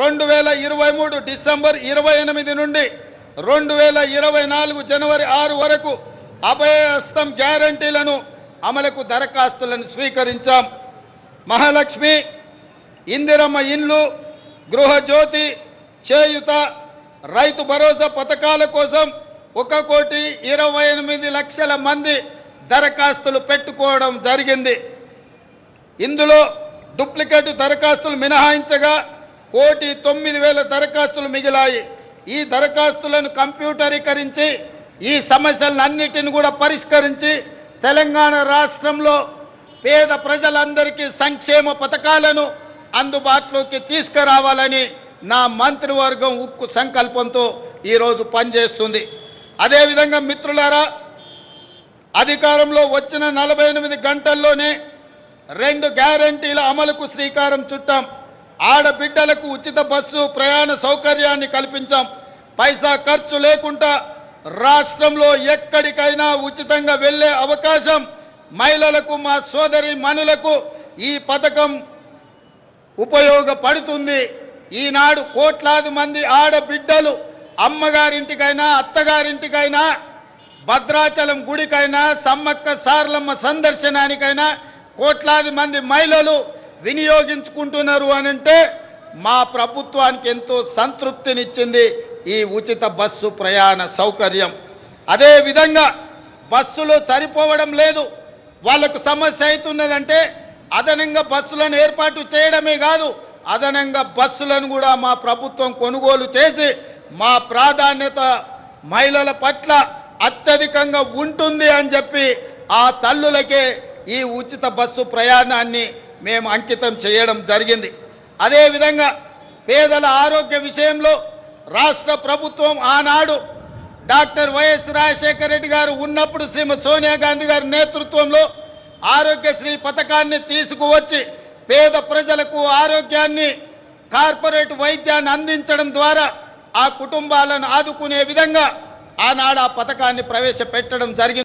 రెండు వేల ఇరవై మూడు డిసెంబర్ ఇరవై ఎనిమిది నుండి రెండు వేల ఇరవై నాలుగు జనవరి ఆరు వరకు అభయహస్తం గ్యారంటీలను అమలుకు దరఖాస్తులను స్వీకరించాం. మహాలక్ష్మి ఇందిరమ్మ ఇండ్లు గృహజ్యోతి చేయుత రైతు భరోసా పథకాల కోసం ఒక కోటి ఇరవై ఎనిమిది లక్షల మంది దరఖాస్తులు పెట్టుకోవడం జరిగింది. ఇందులో డూప్లికేట్ దరఖాస్తులు మినహాయించగా కోటి తొమ్మిది వేల దరఖాస్తులు మిగిలాయి. ఈ దరఖాస్తులను కంప్యూటరీకరించి ఈ సమస్యలన్నిటిని కూడా పరిష్కరించి తెలంగాణ రాష్ట్రంలో పేద ప్రజలందరికీ సంక్షేమ పథకాలను అందుబాటులోకి తీసుకురావాలని నా మంత్రివర్గం ఉక్కు సంకల్పంతో ఈరోజు పనిచేస్తుంది. అదేవిధంగా మిత్రులారా అధికారంలో వచ్చిన నలభై ఎనిమిది గంటల్లోనే రెండు గ్యారంటీల అమలుకు శ్రీకారం చుట్టాం. ఆడబిడ్డలకు ఉచిత బస్సు ప్రయాణ సౌకర్యాన్ని కల్పించాం. పైసా ఖర్చు లేకుండా రాష్ట్రంలో ఎక్కడికైనా ఉచితంగా వెళ్ళే అవకాశం మహిళలకు మా సోదరి మనులకు ఈ పథకం ఉపయోగపడుతుంది. ఈనాడు కోట్లాది మంది ఆడబిడ్డలు అమ్మగారింటికైనా అత్తగారింటికైనా భద్రాచలం గుడికైనా సమ్మక్క సార్లమ్మ సందర్శనానికైనా కోట్లాది మంది మహిళలు వినియోగించుకుంటున్నారు అని అంటే మా ప్రభుత్వానికి ఎంతో సంతృప్తినిచ్చింది ఈ ఉచిత బస్సు ప్రయాణ సౌకర్యం. అదేవిధంగా బస్సులు సరిపోవడం లేదు. వాళ్ళకు సమస్య అవుతున్నదంటే అదనంగా బస్సులను ఏర్పాటు చేయడమే కాదు అదనంగా బస్సులను కూడా మా ప్రభుత్వం కొనుగోలు చేసి మా ప్రాధాన్యత మహిళల పట్ల అత్యధికంగా ఉంటుంది అని చెప్పి ఆ తల్లులకే ఈ ఉచిత బస్సు ప్రయాణాన్ని మేము అంకితం చేయడం జరిగింది. అదేవిధంగా పేదల ఆరోగ్య విషయంలో రాష్ట్ర ప్రభుత్వం ఆనాడు డాక్టర్ వైఎస్ రాజశేఖర రెడ్డి గారు ఉన్నప్పుడు శ్రీమతి సోనియా గాంధీ గారి నేతృత్వంలో ఆరోగ్యశ్రీ పథకాన్ని తీసుకువచ్చి పేద ప్రజలకు ఆరోగ్యాన్ని కార్పొరేట్ వైద్యాన్ని అందించడం ద్వారా ఆ కుటుంబాలను ఆదుకునే విధంగా ఆనాడు ఆ పథకాన్ని ప్రవేశపెట్టడం జరిగింది.